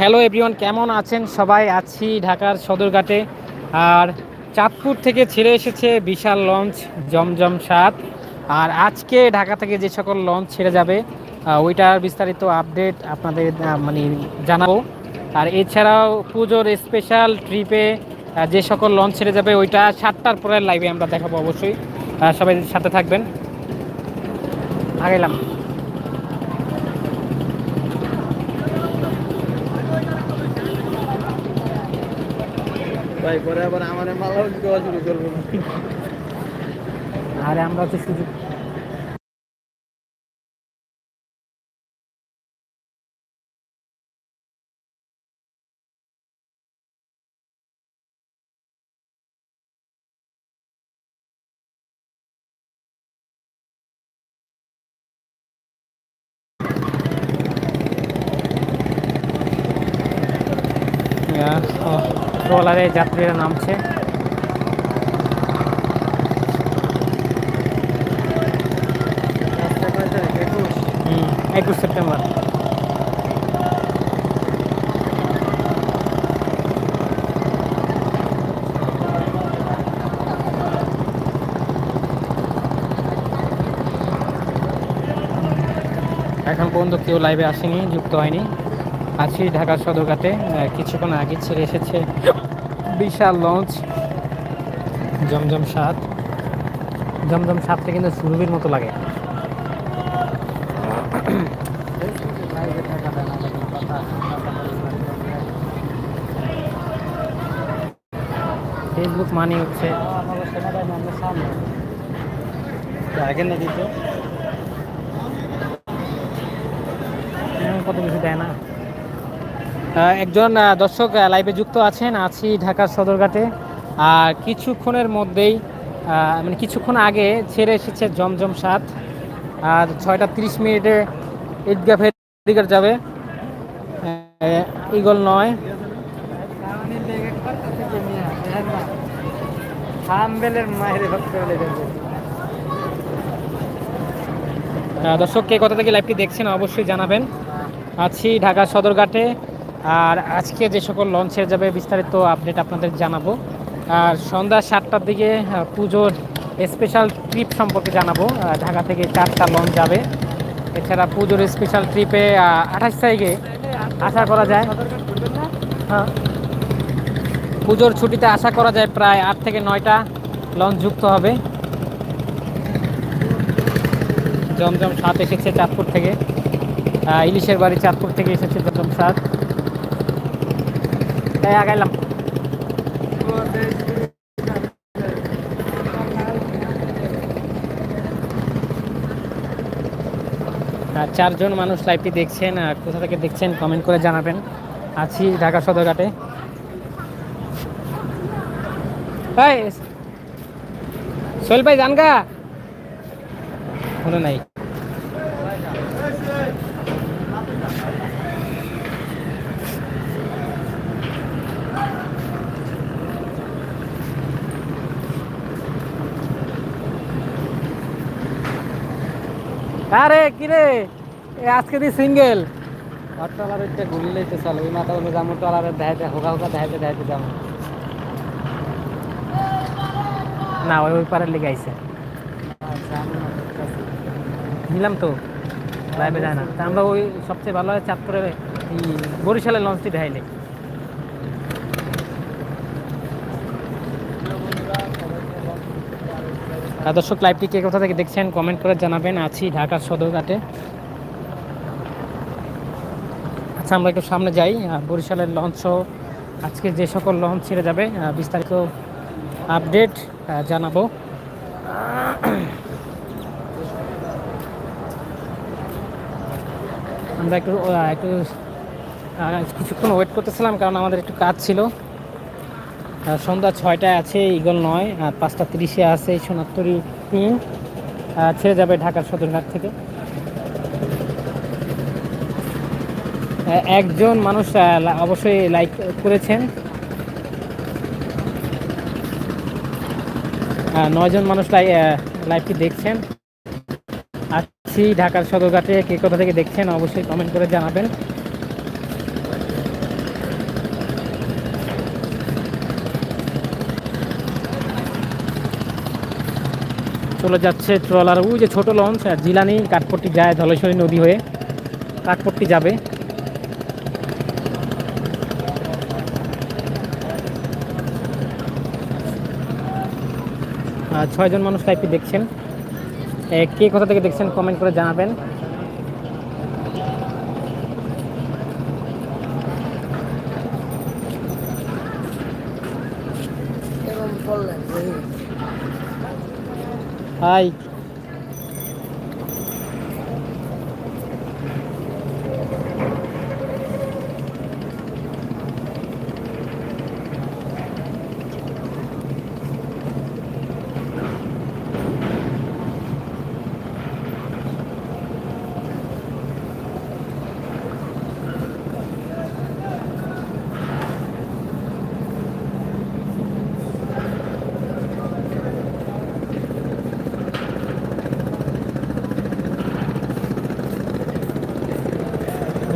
Hello everyone কেমন আছেন? সবাই আছি ঢাকার সদরঘাটে। আর চাঁদপুর থেকে ছেড়ে এসেছে বিশাল লঞ্চ, জমজম সাত। আর আজকে ঢাকা থেকে যে সকল লঞ্চ ছেড়ে যাবে ওইটার বিস্তারিত আপডেট আপনাদের মানে জানাব। আর এছাড়াও পুজোর স্পেশাল ট্রিপে যে সকল লঞ্চ ছেড়ে যাবে, ওইটা সাতটার পরে লাইভে আমরা দেখাবো অবশ্যই। সবাই সাথে থাকবেন। আগাইলাম ভাই পরে আবার আমার মালাও দেওয়া শুরু করব। আরে আমরা তো সুযোগ ট্রলারে যাত্রীরা নামছে। একুশ? সেপ্টেম্বর। এখন পর্যন্ত কেউ লাইভে আসেনি যুক্ত হয়নি। আছি ঢাকার সদরঘাটে। কিছুক্ষণ আগে ছেড়ে এসেছে বিশাল লঞ্চ, জমজম সাত। জমজম সাতটা কিন্তু সুরভির মতো লাগে। ফেসবুক মানি হচ্ছে। আগে কত কিছু দেয় না। একজন দর্শক লাইভে যুক্ত আছেন। আছি ঢাকার সদরঘাটে। আর কিছুক্ষণের মধ্যেই মানে কিছুক্ষণ আগে ছেড়ে এসেছে জমজম সাত। আর ছয়টা তিরিশ মিনিটে ঈদগা ফেরিঘাট যাবে। ইগল নয়। দর্শক কে কথা থেকে লাইভটি দেখছেন অবশ্যই জানাবেন। আছি ঢাকা সদরঘাটে। আর আজকে যে সকল লঞ্চের যাবে, বিস্তারিত আপডেট আপনাদের জানাব। আর সন্ধ্যা সাতটার দিকে পুজোর স্পেশাল ট্রিপ সম্পর্কে জানাব। ঢাকা থেকে চারটা লঞ্চ যাবে। এছাড়া পুজোর স্পেশাল ট্রিপে আঠাশ তারিখে আশা করা যায় হ্যাঁ পুজোর ছুটিতে আশা করা যায় প্রায় আট থেকে নয়টা লঞ্চ যুক্ত হবে। জমজম সাত এসেছে চাঁদপুর থেকে। ইলিশের বাড়ি চাঁদপুর থেকে এসেছে জমজম সাত। তাই চারজন মানুষ লাইভটি দেখছেন, আর কোথা থেকে দেখছেন কমেন্ট করে জানাবেন। আছি ঢাকা সদরঘাটে। সোহেল ভাই, জানগা? মনে নাই। আরে কিরে এ আজকে দি সিঙ্গেল অট্টলার একটা ঘুরলেই তো চলে ওই মাথা হলো জামু টলারে দেখাইতে হোকা হোকা দেখাইতে দেখাইতে যাব না ওই ওই পারের লেগে আইছে। নিলাম তো। লাইভে যায় না। আমরা ওই সবচেয়ে ভালো হয় চাঁদপুরে বরিশালের লঞ্চটি দেখাইলে আর দর্শক লাইভটি কে কোথা থেকে দেখছেন কমেন্ট করে জানাবেন। আছি ঢাকার সদরঘাটে। আচ্ছা আমরা একটু সামনে যাই। বরিশালের লঞ্চও আজকে যে সকল লঞ্চ ছেড়ে যাবে বিস্তারিত আপডেট জানাব। আমরা একটু একটু কিছুক্ষণ ওয়েট করতেছিলাম, কারণ আমাদের একটু কাজ ছিল। সন্ধ্যা ছয়টায় আছে ইগল নয়, আর পাঁচটা তিরিশে আছে সোনাত্তরি তিন। ছেড়ে যাবে ঢাকার সদরঘাট থেকে। একজন মানুষ অবশ্যই লাইক করেছেন। নয়জন মানুষ লাই- লাইভটি দেখছেন। আছি ঢাকার সদরঘাটে, কে কোথা থেকে দেখছেন অবশ্যই কমেন্ট করে জানাবেন। চলে যাচ্ছে ট্রলার। ওই যে ছোট লঞ্চ আর জিলানি, কাঠপট্টি যায় ধলেশ্বরী নদী হয়ে। কাঠপট্টি যাবে। আর ছয়জন মানুষ লাইভটি দেখছেন। কে কোথা থেকে দেখছেন কমেন্ট করে জানাবেন। হাই এই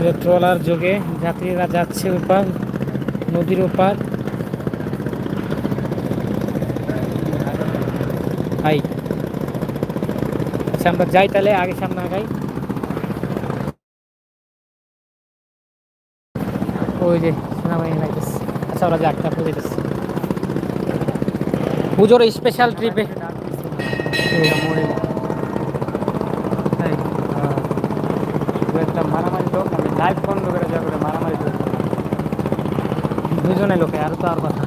যে ট্রলার যোগে যাত্রীরা যাচ্ছে ওপার, নদীর ওপার। আচ্ছা আমরা যাই তাহলে, আগে সামনে আগাই। ওই যে আচ্ছা ওরা যাক, তারপর যেতেছে পুজোর স্পেশাল ট্রিপে একটা মারামারি লোক আমি লাইভ বন্ধ করে যা করে মারামারি দুজনে লোকে, আর তো আর কথা।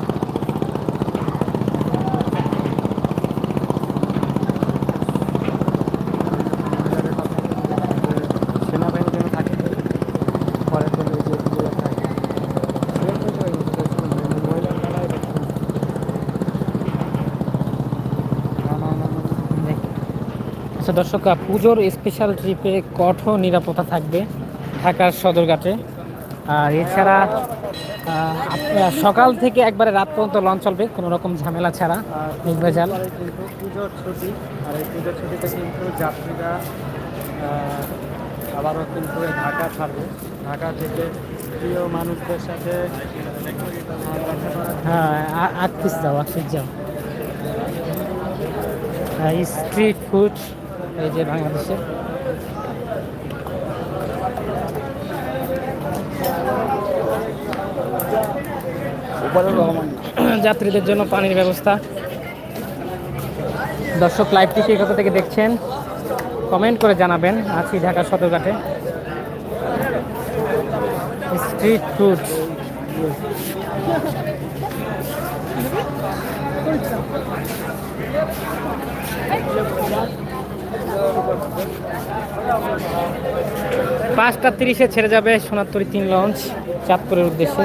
আচ্ছা দর্শক, পুজোর স্পেশাল ট্রিপে কঠোর নিরাপত্তা থাকবে। ঢাকার সদরঘাটে। আর এছাড়া সকাল থেকে একবারে রাত পর্যন্ত লঞ্চ চলবে কোনো রকম ঝামেলা ছাড়া নির্ভেজাল পুজোর ছুটি আর এই পুজোর ছুটিতে কিন্তু যাত্রীরা আবারও কিন্তু ঢাকা ছাড়বে। ঢাকা থেকে প্রিয় মানুষদের সাথে হ্যাঁ আ- যাও আগ যাও স্ট্রিট ফুড এই যে বাংলাদেশে। যাত্রীদের জন্য পানির ব্যবস্থা। দর্শক লাইভটি কে কোথা থেকে দেখছেন। কমেন্ট করে জানাবেন আছি ঢাকা সদরঘাটে। স্ট্রিট ফুড পাঁচটা তিরিশে ছেড়ে যাবে সোনাত্তরি তিন লঞ্চ, চাঁদপুরের উদ্দেশ্যে।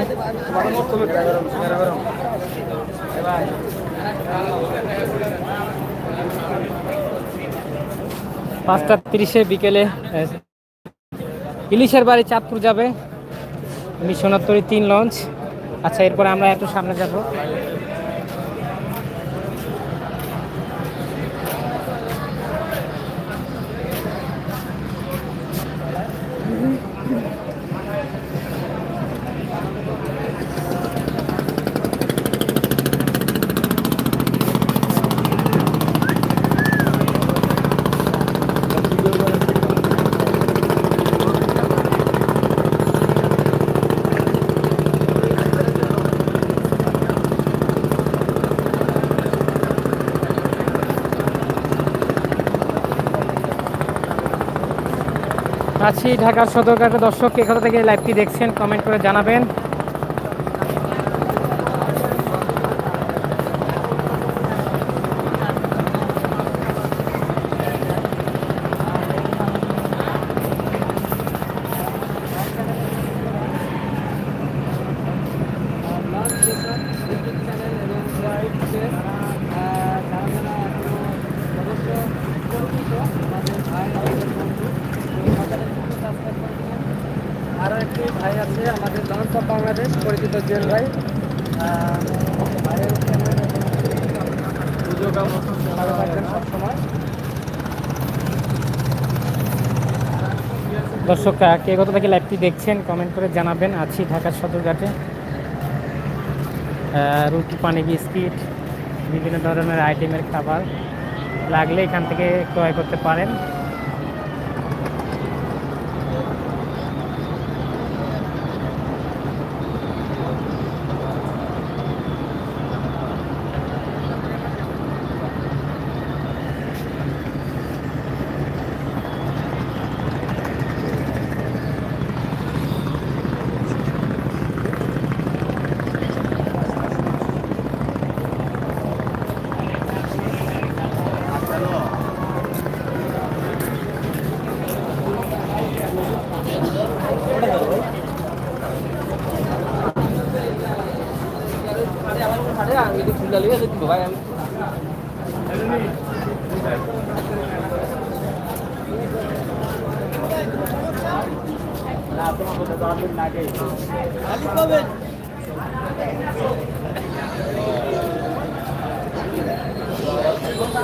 পাঁচটা তিরিশে বিকেলে ইলিশের বাড়ি চাঁদপুর যাবে। সোনাত্তরি তিন লঞ্চ। আচ্ছা এরপরে আমরা একটু সামনে যাব। আছি ঢাকার সদরঘাটের দর্শক এখান থেকে লাইভটি দেখছেন কমেন্ট করে জানাবেন আরও একটি ভাই আছে আমাদের লঞ্চ অফ বাংলাদেশ পরিচিত জেল ভাই আহ, ভাইয়ের চ্যানেল পুজো ভালো থাকবেন সবসময় দর্শক আহ, কে কোথা থেকে লাইভটি দেখছেন কমেন্ট করে জানাবেন। আছি ঢাকার সদরঘাটে। রুটি পানি বিস্কিট বিভিন্ন ধরনের আইটেমের খাবার লাগলে এখান থেকে ক্রয় করতে পারেন।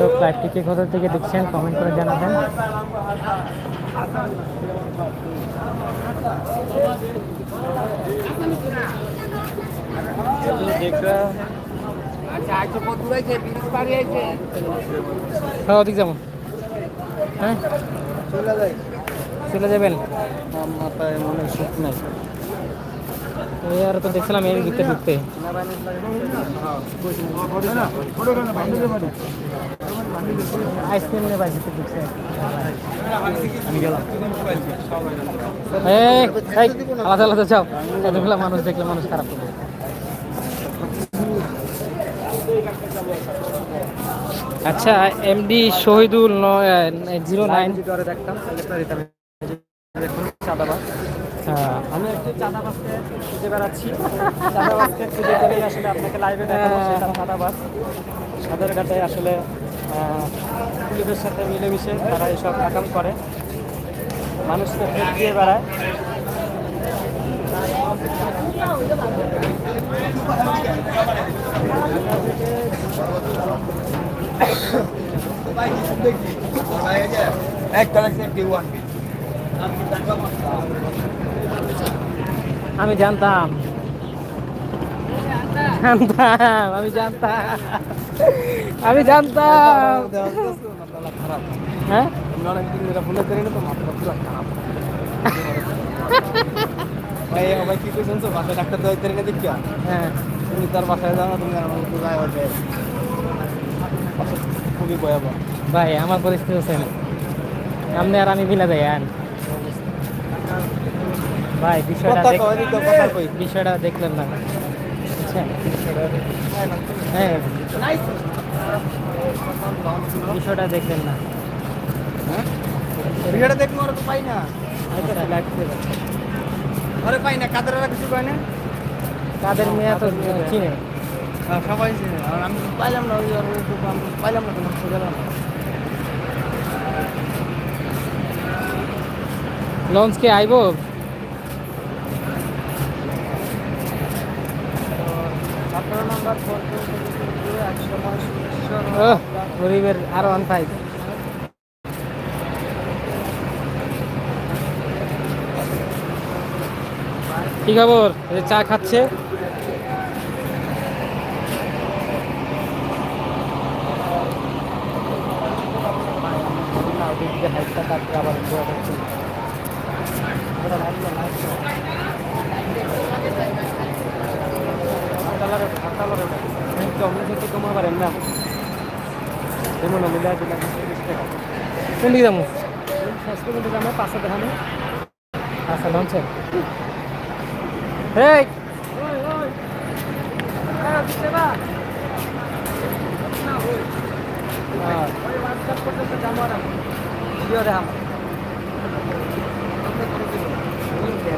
দর্শক লাইভটি কে কোথা থেকে দেখছেন কমেন্ট করে জানাবেন। হ্যাঁ যাব। হ্যাঁ? চলে যাবেন? মাথায় মনে নাই আর তো দেখছিলাম এর ভিতরে ঢুকতে। আইসক্রিম নিয়ে বাড়িতে ঢুকছে। আমি গেলাম। আলাদা আলাদা যাও। এতগুলো মানুষ দেখলে মানুষ খারাপ করবে আচ্ছা এমডি শহীদুল জিরো নাইন। হ্যাঁ, আমি একটি চাঁদাবাজকে খুঁজে বেড়াচ্ছি। চাঁদাবাজকে খুঁজে আসলে আপনাকে লাইভে দেখাবো সেটা চাঁদাবাজ। সাঁতারঘাটে আসলে পুলিশের সাথে মিলেমিশে তারা এইসব কাকাম করে। মানুষকে ফেট দিয়ে বেড়ায়। আমি জানতাম। জানতাম আমি জানতাম আমি জানতাম। হ্যাঁ? হ্যাঁ। তুমি তার বাসায় যাও না তুমি আর খুবই ভয়াবহ ভাই আমার পরিস্থিতি হচ্ছে না। আপনি আর আমি মিলা যাই আন। ভাই বিষয়টা। বিষয়টা দেখলেন না। হ্যাঁ বিষয়টা দেখলেন না। হ্যাঁ ভিডিওটা দেখব আর তো পাই না। আচ্ছা, লাগছে। আরে পাই না কাদের কিছু না? কাদের মেয়ে তো চিনে। হ্যাঁ, সবাই চিনে। আর আমি পাইলাম না ওই পাইলাম না গেলাম লঞ্চ কে আইব আঠারো নাম্বার ফোন একশো ওহ, গরিবের আর ওয়ান ফাইভ কি খবর? চা খাচ্ছে। কমা পারেন না যেমন মিলা দিলাম তিরিশ কোন দিকে যাব পাঁচশো নেই আচ্ছা লঞ্চে এই টাকা দি-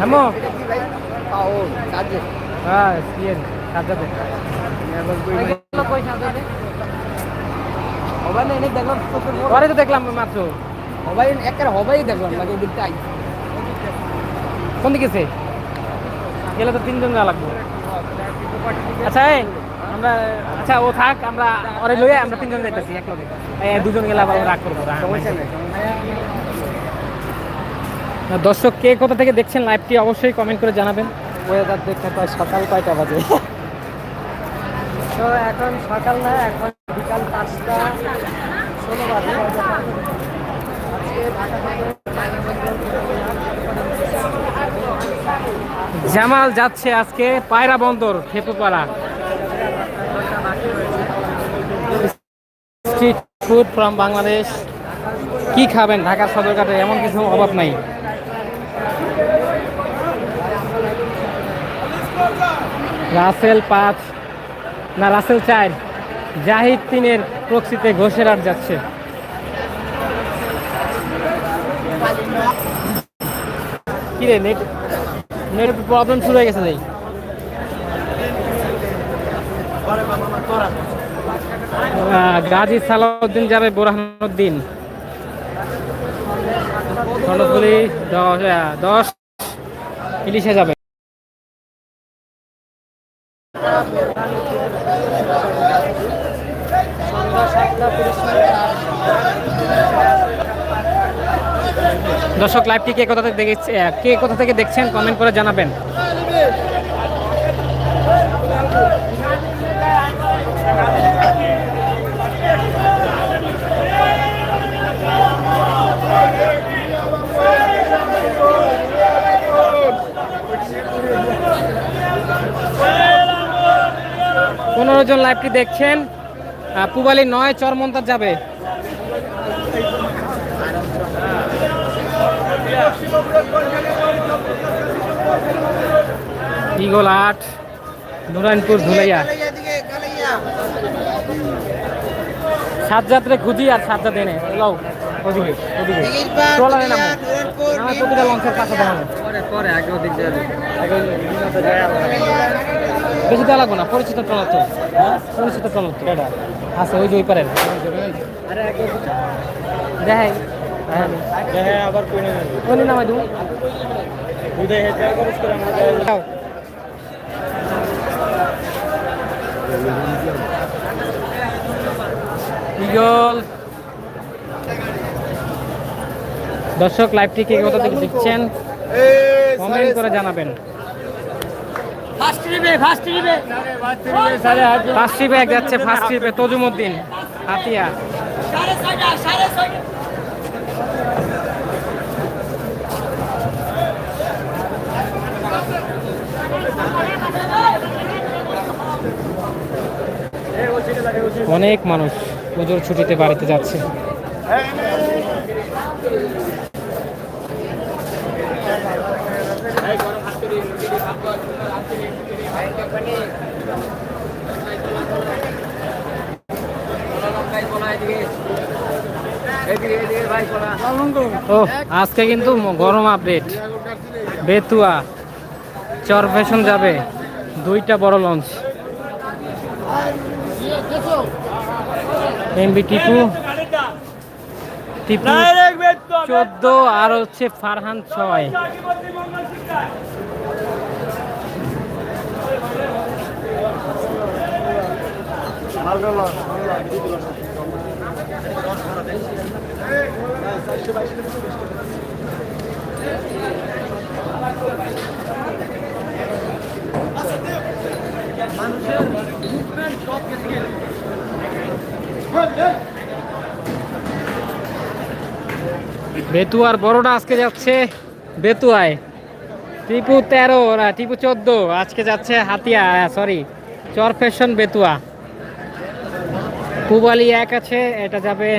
হ্যামো হ্যাঁ সিএন, সাজাতে। পরে তো দেখলাম মাত্র। কোন দিকে গেলে তো তিনজন যা লাগবে। আচ্ছা এই, আমরা আচ্ছা ও থাক, আমরা ওরে লইয়ে আমরা তিনজন যাইতেছি দুজন গেলে আবার রাগ করব। দর্শক কে কোথা থেকে দেখছেন লাইভটি অবশ্যই কমেন্ট করে জানাবেন। ওয়েদার দেখতে পাই সকাল কয়টা বাজে? তো এখন সকাল না এখন বিকাল পাঁচটা ষোলো বাজে। জামাল যাচ্ছে আজকে পায়রা বন্দর Khepupara. Street food from Bangladesh কি খাবেন? ঢাকার সদরঘাটে এমন কিছু অভাব নাই। রাসেল পাঁচ, না, রাসেল চার। জাহিদ তিনের প্রক্সিতে ঘোষের আর যাচ্ছে। কি রে নেট নেট প্রবলেম শুরু হয়ে গেছে ভাই গাজী সালাউদ্দিন যাবে বোরহানুদ্দিন। দশ, ইলিশে যাবে। দর্শক লাইভটি কে কোথা থেকে দেখেছে কে কোথা থেকে দেখছেন? কমেন্ট করে জানাবেন। পনেরো জন লাইভটি দেখছেন। পুবালি নয় চরমন্তার যাবে। ইগল আট নুরানপুর ধুলাইয়া। সাত যাত্রে খুঁজি আর সাত যাত্রে এনে। লও ওদিকে ওদিকে। ট্রলারে নামো। আমার প্রতিটা লঞ্চের কাছে দেখাবো পরে পরে আগে ওদিক যাবে। বেশি দেওয়া লাগবো না পরিচিত ট্রলার তো পরিচিত ট্রলার তো আছে ওই যে ওই পারেন দেখাই। হ্যাঁ। আবার কোনে নামাই দেবো? উদয় হেতে খরচ করে আমরা ইগল দর্শক লাইভটি কে কোথা থেকে দেখছেন। কমেন্ট করে জানাবেন। ফার্স্ট ট্রিপে ফার্স্ট ট্রিপে ফার্স্ট ট্রিপে এক যাচ্ছে ফার্স্ট ট্রিপে তজুমুদ্দিন হাতিয়া। অনেক মানুষ পুজোর ছুটিতে বাড়িতে যাচ্ছে। আজকে কিন্তু গরম আপডেট। বেতুয়া, চর ফ্যাশন যাবে। দুইটা বড় লঞ্চ। এমবি টিপু। টিপু চোদ্দ আর হচ্ছে ফারহান ছয়। বেতুয়ার বড়টা আজকে যাচ্ছে বেতুয়ায়। টিপু তেরো, না, টিপু চোদ্দ, আজকে যাচ্ছে হাতিয়া সরি চর ফ্যাশন বেতুয়া। পুবালি এক আছে, এটা যাবে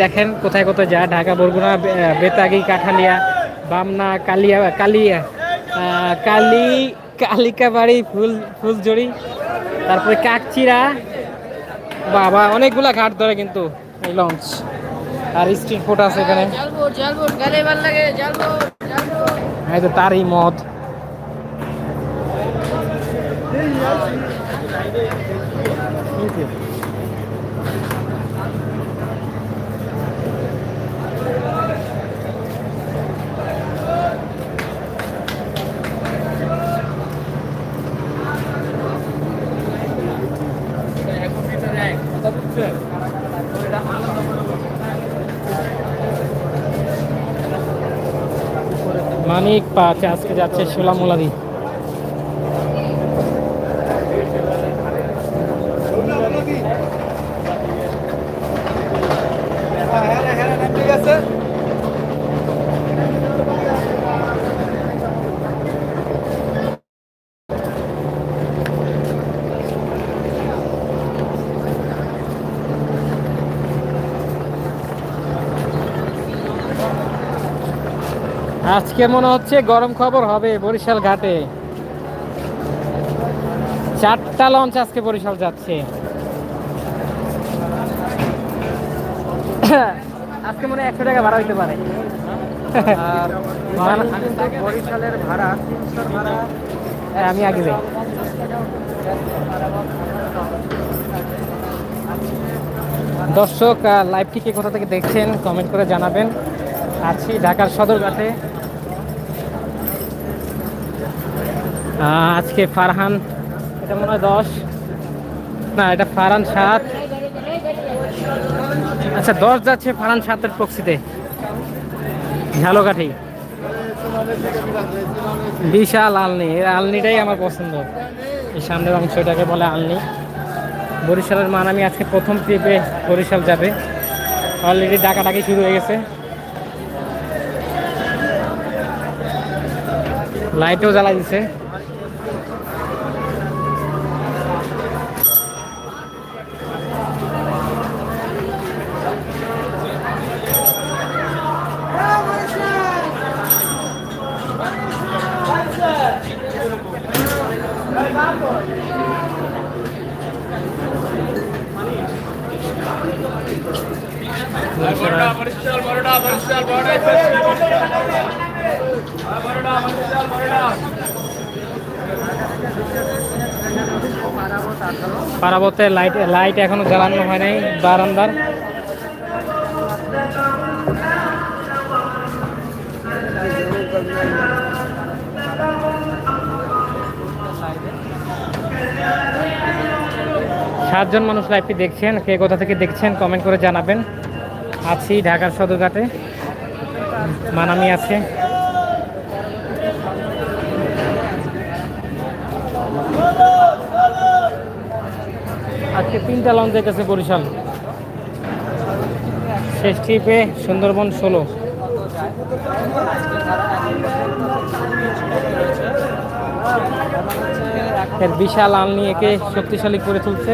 দেখেন কোথায় কোথায় যায়। ঢাকা বরগুনা বেতাগি কাঠালিয়া বামনা কালিয়া কালিয়া কালি কালিকাবাড়ি ফুল ফুলজড়ি তারপরে কাকচিরা। বাবা অনেকগুলা ঘাট ধরে কিন্তু এই লঞ্চ আর স্ট্রিট ফুড আছে এখানে। এই তো তারই মদ। মানিক পাঁচ আজকে যাচ্ছে সোলামুলাদি আজকে মনে হচ্ছে গরম খবর হবে বরিশাল ঘাটে। চারটা লঞ্চ আজকে বরিশাল যাচ্ছে। আজকে মনে হয় একশো টাকা ভাড়া হইতে পারে। আর বরিশালের ভাড়া ভাড়া। হ্যাঁ, আমি আগে যাই। দর্শক আহ, লাইভটি কোথা থেকে দেখছেন কমেন্ট করে জানাবেন। আছি ঢাকার সদরঘাটে। আজকে ফারহান, এটা মনে হয় দশ। না, এটা ফারহান সাত। আচ্ছা দশ যাচ্ছে ফারহান সাতের প্রক্সিতে ঝালকাঠি। বিশাল আলনি। এই আলনিটাই আমার পছন্দ। এই সামনের অংশটাকে বলে আলনি। বরিশালের মান, আমি আজকে প্রথম ট্রিপে বরিশাল যাবে। অলরেডি ডাকাডাকি শুরু হয়ে গেছে। লাইটও জ্বালা দিছে। পারাবতে লাইট লাইট এখনও জ্বালানো হয় নাই বারান্দার। সাতজন মানুষ লাইভটি দেখছেন, কে কোথা থেকে দেখছেন কমেন্ট করে জানাবেন। আছি ঢাকার সদরঘাটে। মানামি আছে। আজকে তিনটা লঞ্চ যেতেছে বরিশাল। শেষ ট্রিপে সুন্দরবন ষোলো। এর বিশাল আলনি একে শক্তিশালী করে তুলছে।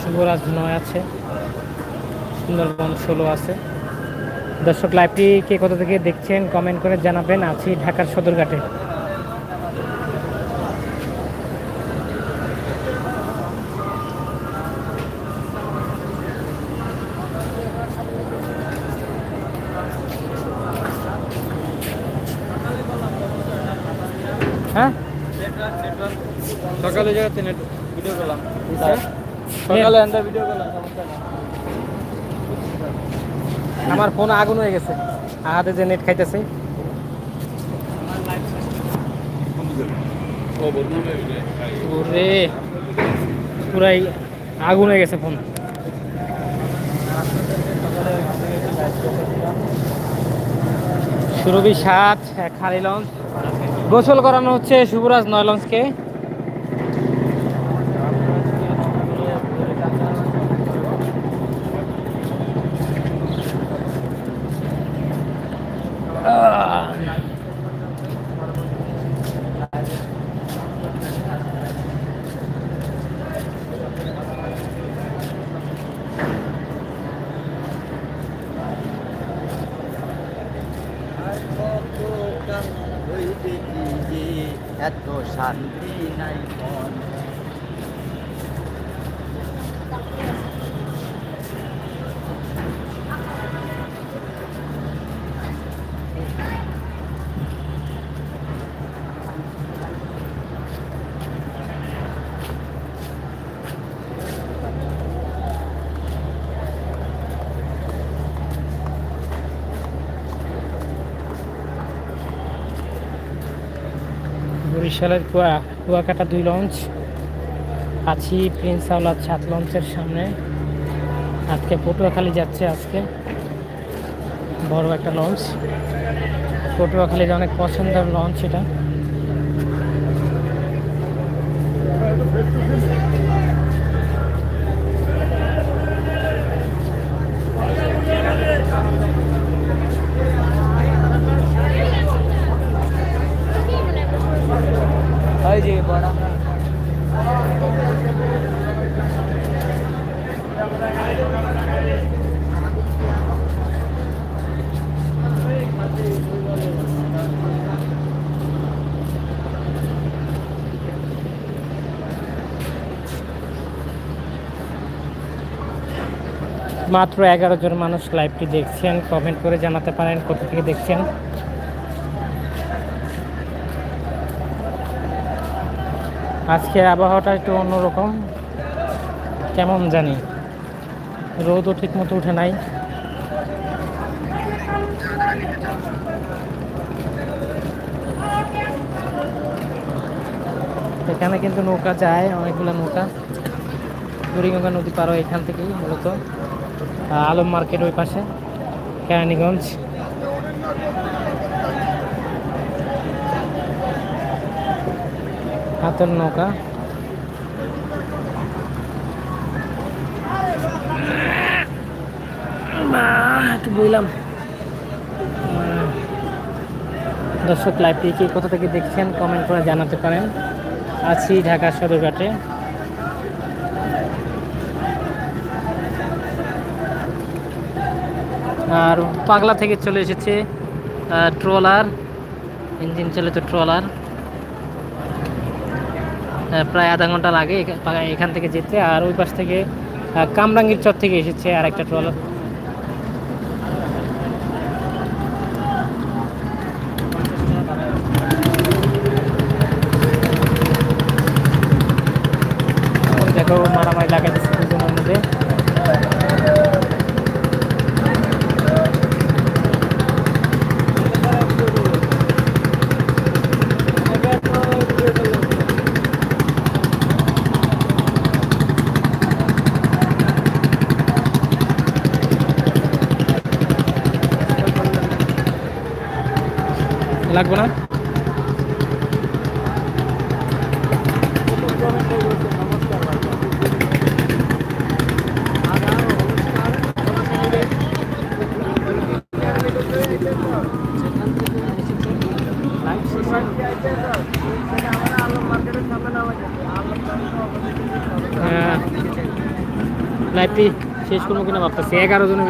শুভরাজ নয় আছে। সুন্দরবন ষোলো আছে। দর্শক লাইভটি কে কোথা থেকে দেখছেন কমেন্ট করে জানাবেন। আছি ঢাকার সদরঘাটে। হ্যাঁ সকালে যাতে ভিডিও করলাম সকালে এন্ডা ভিডিও করলাম আমার ফোন আগুন হয়ে গেছে। হাতে যে নেট খাইতেছে। ওরে পুরাই আগুন হয়ে গেছে ফোন সুরভি সাত খালি লঞ্চ গোসল করানো হচ্ছে শুভরাজ নয় লঞ্চকে এত শান্তি নাই মন বরিশালের কুয়া, কুয়াকাটা দুই লঞ্চ। আছি প্রিন্স আওলাদ সাত লঞ্চের সামনে। আজকে পটুয়াখালী যাচ্ছে আজকে। বড় একটা লঞ্চ। পটুয়াখালীর অনেক পছন্দের লঞ্চ এটা। মাত্র এগারো জন মানুষ লাইভটি দেখছেন। কমেন্ট করে জানাতে পারেন কোথা থেকে দেখছেন। আজকের আবহাওয়াটা একটু অন্যরকম। কেমন জানি? রোদও ঠিক মতো উঠে নাই। এখানে কিন্তু নৌকা যায়, অনেকগুলো নৌকা। বুড়িগঙ্গা নদী পার এখান থেকেই মূলত। আলম মার্কেট ওই পাশে, কেরানীগঞ্জ। হাতের নৌকা। মা, একটু বললাম দর্শক লাইভটি কে কোথা থেকে দেখছেন কমেন্ট করে জানাতে পারেন। আছি ঢাকা সদরঘাটে। আর পাগলা থেকে চলে এসেছে ট্রলার ইঞ্জিন চালিত ট্রলার। প্রায় আধা ঘণ্টা লাগে এখান থেকে যেতে। আর ওই পাশ থেকে কামরাঙ্গির চর থেকে এসেছে আর একটা ট্রলার। লাগবে না? হ্যাঁ। লাইভটি শেষ করব কিনা ভাবতেছি। এগারো জনের